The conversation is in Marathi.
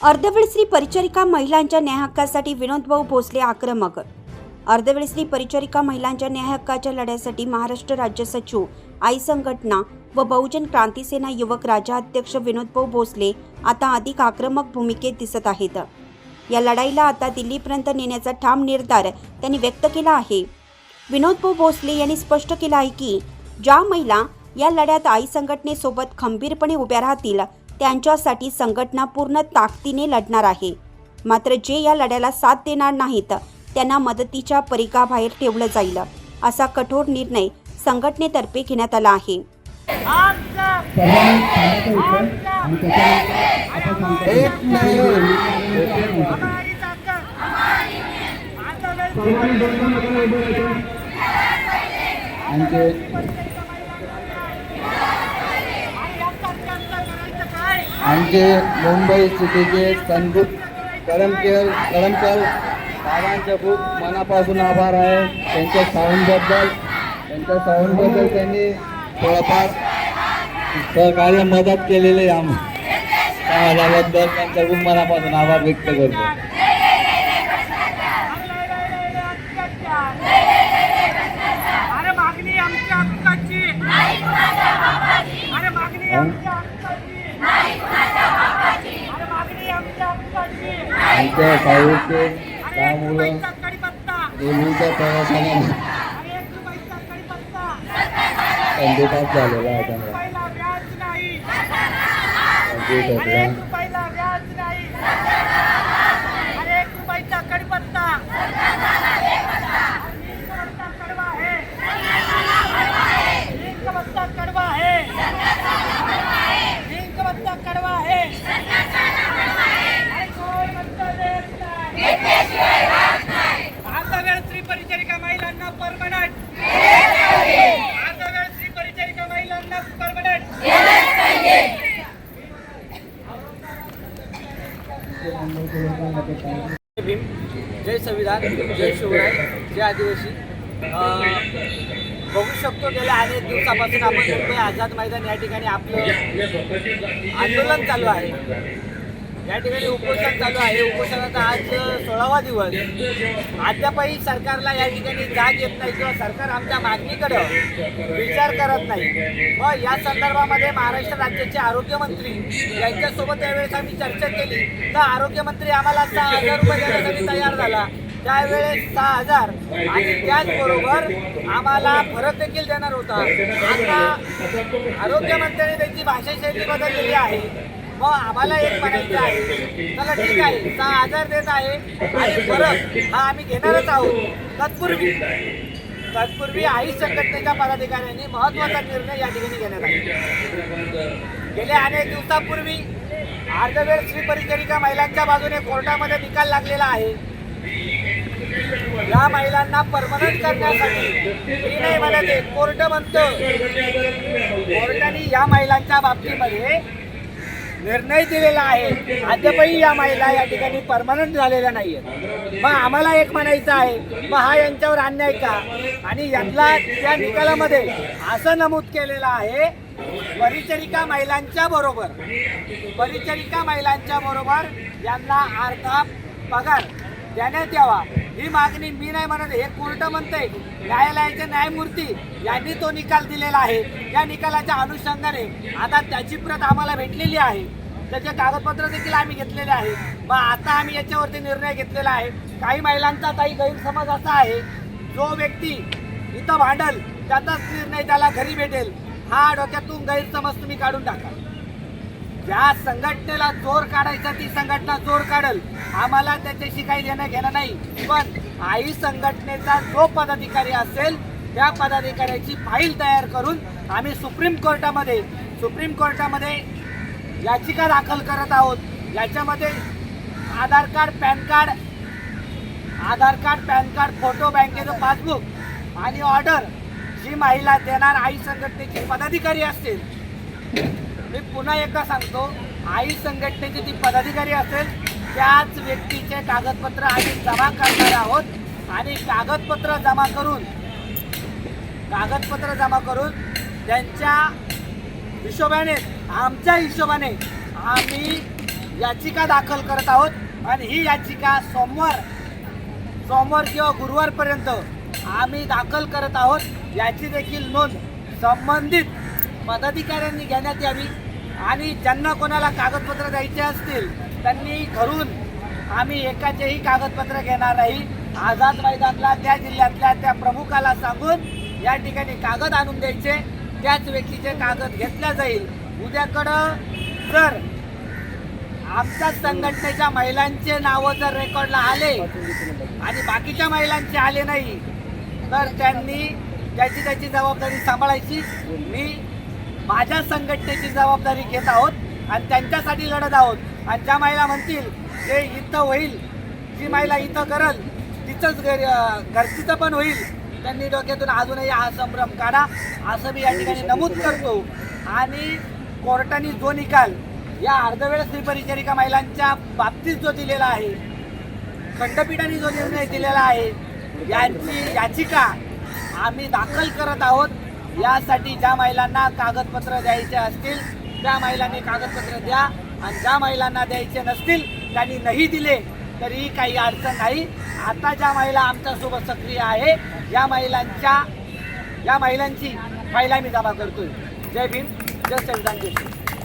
अर्धवेळ स्त्री परिचारिका महिलांच्या न्यायहक्कासाठी विनोदभाऊ भोसले आक्रमक. अर्धवेळ स्त्री परिचारिका महिलांच्या न्यायहक्काच्या लढ्यासाठी महाराष्ट्र राज्य सचिव आई संघटना व बहुजन क्रांती सेना युवक राज्याध्यक्ष विनोदभाऊ भोसले आता अधिक आक्रमक भूमिकेत दिसत आहेत. या लढाईला आता दिल्लीपर्यंत नेण्याचा ठाम निर्धार त्यांनी व्यक्त केला आहे. विनोदभाऊ भोसले यांनी स्पष्ट केलं आहे की ज्या महिला या लढ्यात आई संघटनेसोबत खंबीरपणे उभ्या राहतील त्यांच्यासाठी संघटना पूर्ण ताकदीने लढणार आहे. मात्र जे या लढ्याला साथ देणार नाहीत त्यांना मदतीच्या परिघाबाहेर ठेवलं जाईल असा कठोर निर्णय संघटनेतर्फे घेण्यात आला आहे. सर्वांनी थांबायचं इथं आणि त्याच्यानंतर आपण सांगतो सर्वांनी दोन दोन लोकांना उभं राहायचं आणि ते आमचे मुंबई सिटीचे संदीप कळमकर कळमकर बाबांचे खूप मनापासून आभार आहे. त्यांच्या साऊंडबद्दल त्यांच्या साऊंडबद्दल त्यांनी थोडंफार सहकार्य मदत केलेली आहे. आम समाजाबद्दल त्यांच्या खूप मनापासून आभार व्यक्त करतो अरे मागणी आमच्या हक्काची अरे मागणी आमच्या हक्काची अरे मागणी आमच्या हक्काची त्या साऊडचे त्यामुळं सहा रेल्वेच्या प्रवासाने अरे झालेला आहे त्यांना रुपयाला व्याज नाही संदेश अरे एक होता रुपयाला व्याज नाही अरे एक रुपयाचा कडीपत्ता नीम का पत्ता कडवा है नीम का पत्ता कडवा है नीम का पत्ता कडवा है अरे कोण पत्ता देत नाही. अर्धा वेळ स्त्री परिचारिका महिलांना परमनंट अर्धा वेळ स्त्री परिचारिका महिलांना परमनंट भीम जय संविधान जय शिवराय जय आदिवासी. बघू शकतो गेल्या अनेक दिवसापासून आपण मुंबई आझाद मैदान या ठिकाणी आपलं आंदोलन चालू आहे. या ठिकाणी उपोषण चालू आहे. उपोषणाचा आज सोळावा दिवस. अद्यापही सरकारला या ठिकाणी जाग येत नाही किंवा सरकार आमच्या मागणीकडं विचार करत नाही. व या संदर्भामध्ये महाराष्ट्र राज्याचे आरोग्यमंत्री यांच्यासोबत त्यावेळेस आम्ही चर्चा केली. तर आरोग्यमंत्री आम्हाला सहा हजार रुपये देण्यासाठी तयार झाला. त्यावेळेस सहा हजार. आणि त्याचबरोबर आम्हाला फरक देखील देणार होता. आता आरोग्यमंत्र्यांनी त्यांची भाषाशैली बदललेली आहे. मग आम्हाला एक म्हणायचं आहे. चला ठीक आहे. सहा हजार देत आहे. आणि परत हा आम्ही घेणारच आहोत. तत्पूर्वी तत्पूर्वी आई संघटनेच्या पदाधिकाऱ्यांनी महत्त्वाचा निर्णय या ठिकाणी घेण्यात आला. गेल्या अनेक दिवसापूर्वी अर्धवेळ श्री परिचारिका महिलांच्या बाजूने कोर्टामध्ये निकाल लागलेला आहे. या महिलांना परमनंट करण्यासाठी मी नाही म्हणत आहे. कोर्ट म्हणतं. कोर्टाने या महिलांच्या बाबतीमध्ये निर्णय दिलेला आहे. अद्यापही या महिला या ठिकाणी परमनंट झालेल्या नाही आहेत मग आम्हाला एक म्हणायचं आहे मग हा यांच्यावर अन्याय का? आणि यातला त्या निकालामध्ये असं नमूद केलेलं आहे परिचरिका महिलांच्या बरोबर परिचरिका महिलांच्या बरोबर यांना अर्धा पगार देण्यात यावा. ही मागणी मी नाही म्हणत हे कोर्ट म्हणते न्यायालयाचे न्यायमूर्ती यांनी तो निकाल दिलेला आहे. या निकालाच्या अनुषंगाने आता त्याची प्रत आम्हाला भेटलेली आहे. त्याचे कागदपत्र देखील आम्ही घेतलेले आहे. मग आता आम्ही याच्यावरती निर्णय घेतलेला आहे. काही महिलांचा काही गैरसमज असा आहे जो व्यक्ती इथं भांडल त्याचाच निर्णय त्याला घरी भेटेल. हा डोक्यातून गैरसमज तुम्ही काढून टाका. ज्या संघटनेला जोर काढायचा ती संघटना जोर काढल. आम्हाला त्याच्याशी काही देणं घेणं नाही. पण आई संघटनेचा जो पदाधिकारी असेल त्या पदाधिकाऱ्याची फाईल तयार करून आम्ही सुप्रीम कोर्टामध्ये सुप्रीम कोर्टामध्ये याचिका दाखल करत आहोत. याच्यामध्ये Aadhaar card PAN card Aadhaar card PAN card photo बँकेचं पासबुक आणि ऑर्डर जी महिला देणार आई संघटनेची पदाधिकारी असतील. मी पुन्हा एकदा सांगतो आई संघटनेची जी पदाधिकारी असेल त्याच व्यक्तीचे कागदपत्र आम्ही जमा करणार आहोत आणि कागदपत्र जमा करून कागदपत्र जमा करून त्यांच्या हिशोबाने आमच्या हिशोबाने आम्ही याचिका दाखल करत आहोत आणि ही याचिका सोमवार सोमवार किंवा गुरुवारपर्यंत आम्ही दाखल करत आहोत. याची देखील नोंद संबंधित पदाधिकाऱ्यांनी घेण्यात यावी आणि ज्यांना कोणाला कागदपत्र द्यायचे असतील त्यांनी घरून आम्ही एकाचेही कागदपत्र घेणार नाही. आझाद मैदानला त्या जिल्ह्यातल्या त्या प्रमुखाला सांगून या ठिकाणी कागद आणून द्यायचे. त्याच व्यक्तीचे कागद घेतल्या जाईल. उद्याकडं जर आमच्या संघटनेच्या महिलांचे नावं जर रेकॉर्डला आले आणि बाकीच्या महिलांचे आले नाही तर त्यांनी त्याची त्याची जबाबदारी सांभाळायची. मी माझ्या संघटनेची जबाबदारी घेत आहोत आणि त्यांच्यासाठी लढत आहोत. आणि ज्या महिला म्हणतील ते इथं होईल जी महिला इथं करल तिचंच घर घरचीचं पण होईल त्यांनी डोक्यातून अजूनही हा संभ्रम काढा. असं मी या ठिकाणी नमूद करतो. आणि कोर्टाने जो निकाल या अर्धवेळ स्त्री परिचारिका महिलांच्या बाबतीत जो दिलेला आहे खंडपीठाने जो निर्णय दिलेला आहे यांची याचिका आम्ही दाखल करत आहोत. यासाठी ज्या महिलांना कागदपत्र द्यायचे असतील त्या महिलांनी कागदपत्र द्या. आणि ज्या महिलांना द्यायचे नसतील त्यांनी नाही दिले तरी काही अडचण नाही. आता ज्या महिला आमच्यासोबत सक्रिय आहे या महिलांच्या या महिलांची फायला मी जमा करतोय. जय भीम जय संविधान जोशी.